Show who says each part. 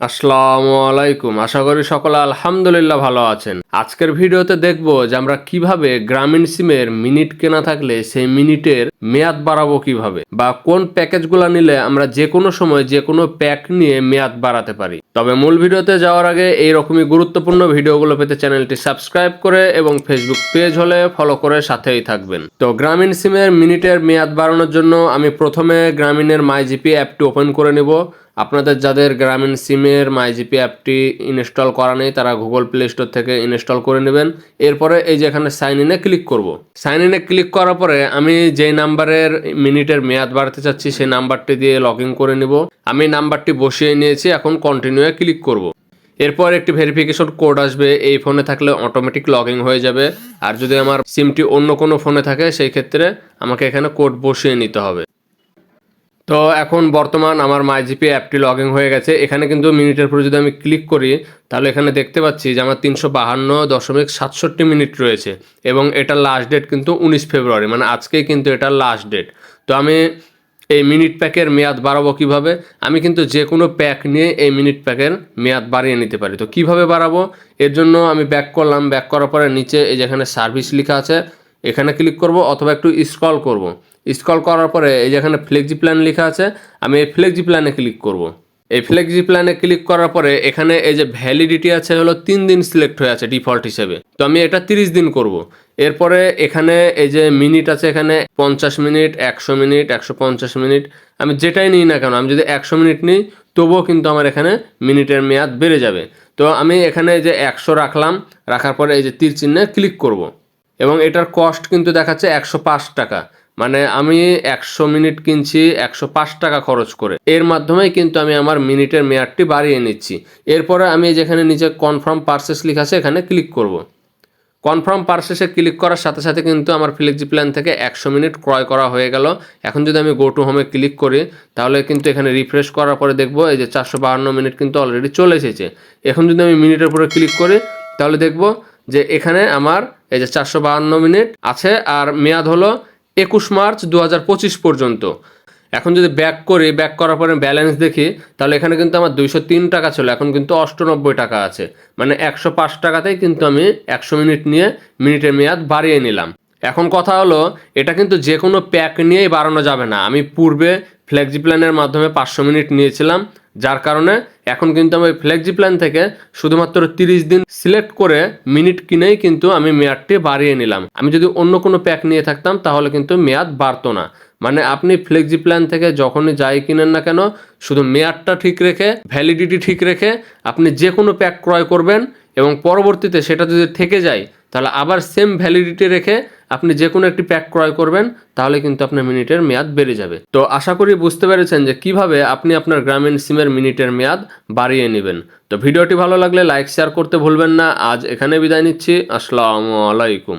Speaker 1: আসসালামু আলাইকুম। আশা করি সকলে আলহামদুলিল্লাহ ভালো আছেন। আজকের ভিডিওতে দেখব যে আমরা কীভাবে গ্রামীণ সিমের মিনিট কেনা থাকলে সেই মিনিটের মেয়াদ বাড়াবো কীভাবে বা কোন প্যাকেজগুলো নিলে আমরা যে কোনো সময় যে কোনো প্যাক নিয়ে মেয়াদ বাড়াতে পারি। তবে মূল ভিডিওতে যাওয়ার আগে এই রকমই গুরুত্বপূর্ণ ভিডিওগুলো পেতে চ্যানেলটি সাবস্ক্রাইব করে এবং ফেসবুক পেজ হলে ফলো করে সাথেই থাকবেন। তো গ্রামীণ সিমের মিনিটের মেয়াদ বাড়ানোর জন্য আমি প্রথমে গ্রামীণের মাইজিপি অ্যাপটি ওপেন করে নেব। আপনাদের যাদের গ্রামীণ সিমের মাইজিপি অ্যাপটি ইনস্টল করা নেই, তারা গুগল প্লে স্টোর থেকে ইনস্টল করে নেবেন। এরপরে এই যে এখানে সাইন ইনে ক্লিক করব। সাইন ইনে ক্লিক করার পরে আমি যেই নাম্বারের মিনিটের মেয়াদ বাড়াতে চাচ্ছি, সেই নাম্বারটি দিয়ে লগ করে নিব। আমি নাম্বারটি বসিয়ে নিয়েছি, এখন কন্টিনিউয়ে ক্লিক করব। এরপর একটি ভেরিফিকেশন কোড আসবে, এই ফোনে থাকলে অটোমেটিক লগ হয়ে যাবে। আর যদি আমার সিমটি অন্য কোনো ফোনে থাকে, সেই ক্ষেত্রে আমাকে এখানে কোড বসিয়ে নিতে হবে। তো এখন বর্তমান আমার মাইজিপি অ্যাপটি লগ ইন হয়ে গেছে। এখানে কিন্তু মিনিটের পরে যদি আমি ক্লিক করি, তাহলে এখানে দেখতে পাচ্ছি যে আমার তিনশো বাহান্ন দশমিক সাতষট্টি মিনিট রয়েছে এবং এটার লাস্ট ডেট কিন্তু উনিশ ফেব্রুয়ারি মানে আজকেই কিন্তু এটা লাস্ট ডেট তো আমি এই মিনিট প্যাকের মেয়াদ বাড়াবো কীভাবে? আমি কিন্তু যে কোনো প্যাক নিয়ে এই মিনিট প্যাকের মেয়াদ বাড়িয়ে নিতে পারি। তো কীভাবে বাড়াবো? এর জন্য আমি ব্যাক করলাম। ব্যাক করার পরে নিচে এই যেখানে সার্ভিস লেখা আছে, এখানে ক্লিক করব অথবা একটু স্ক্রল করব। স্ক্রল করার পরে এই যেখানে ফ্লেক্সি প্ল্যান লেখা আছে, আমি এই ফ্লেক্সি প্ল্যানে ক্লিক করব। এই ফ্লেক্সি প্ল্যানে ক্লিক করার পরে এখানে এই যে ভ্যালিডিটি আছে, হলো তিন দিন সিলেক্ট হয়ে আছে ডিফল্ট হিসেবে। তো আমি এটা তিরিশ দিন করব। এরপরে এখানে এই যে মিনিট আছে এখানে পঞ্চাশ মিনিট একশো মিনিট একশো পঞ্চাশ মিনিট আমি যেটাই নিই না কেন, আমি যদি একশো মিনিট নিই, তবুও কিন্তু আমার এখানে মিনিটের মেয়াদ বেড়ে যাবে। তো আমি এখানে যে একশো রাখলাম, রাখার পরে এই যে তীর চিহ্নে ক্লিক করব। এবং এটার কস্ট কিন্তু দেখাচ্ছে একশো পাঁচ টাকা। মানে আমি একশো মিনিট কিনছি, একশো পাঁচ টাকা খরচ করে। এর মাধ্যমেই কিন্তু আমি আমার মিনিটের মেয়াদটি বাড়িয়ে নিচ্ছি। এরপরে আমি যেখানে নিচে কনফার্ম পার্সেস লেখা আছে, এখানে ক্লিক করব। কনফার্ম পার্সেসে ক্লিক করার সাথে সাথে কিন্তু আমার ফ্লেক্সি প্ল্যান থেকে একশো মিনিট ক্রয় করা হয়ে গেল। এখন যদি আমি গো টু হোমে ক্লিক করি, তাহলে কিন্তু এখানে রিফ্রেশ করার পরে দেখব এই যে চারশো বাহান্ন মিনিট কিন্তু অলরেডি চলে এসেছে। এখন যদি আমি মিনিটের উপরে ক্লিক করি, তাহলে দেখব যে এখানে আমার এই যে চারশো বাহান্ন মিনিট আছে, আর মেয়াদ হলো একুশ মার্চ দু হাজার পঁচিশ পর্যন্ত। এখন যদি ব্যাক করি ব্যাক করার পরে ব্যালেন্স দেখি, তাহলে এখানে কিন্তু আমার দুইশো তিন টাকা ছিল, এখন কিন্তু অষ্টানব্বই টাকা আছে। মানে একশো পাঁচ টাকাতেই কিন্তু আমি একশো মিনিট নিয়ে মিনিটের মেয়াদ বাড়িয়ে নিলাম। এখন কথা হলো, এটা কিন্তু যে কোনো প্যাক নিয়েই বাড়ানো যাবে না। আমি পূর্বে ফ্লেক্সি প্ল্যানের মাধ্যমে পাঁচশো মিনিট নিয়েছিলাম, যার কারণে এখন কিন্তু আমি ফ্লেক্সি প্ল্যান থেকে শুধুমাত্র তিরিশ দিন সিলেক্ট করে মিনিট কিনেই কিন্তু আমি মেয়াদটি বাড়িয়ে নিলাম। আমি যদি অন্য কোনো প্যাক নিয়ে থাকতাম, তাহলে কিন্তু মেয়াদ বাড়তো না। মানে আপনি ফ্লেক্সি প্ল্যান থেকে যখনই যাই কিনেন না কেন, শুধু মেয়াদটা ঠিক রেখে ভ্যালিডিটি ঠিক রেখে, আপনি যে কোনো প্যাক ক্রয় করবেন এবং পরবর্তীতে সেটা যদি থেকে যায় তাহলে আবার সেম ভ্যালিডিটি রেখে আপনি যে কোনো একটি প্যাক ক্রয় করবেন, তাহলে কিন্তু আপনার মিনিটের মেয়াদ বেড়ে যাবে। তো আশা করি বুঝতে পেরেছেন যে কীভাবে আপনি আপনার গ্রামীণ সিমের মিনিটের মেয়াদ বাড়িয়ে নেবেন। তো ভিডিওটি ভালো লাগলে লাইক শেয়ার করতে ভুলবেন না। আজ এখানে বিদায় নিচ্ছি। আসসালামু আলাইকুম।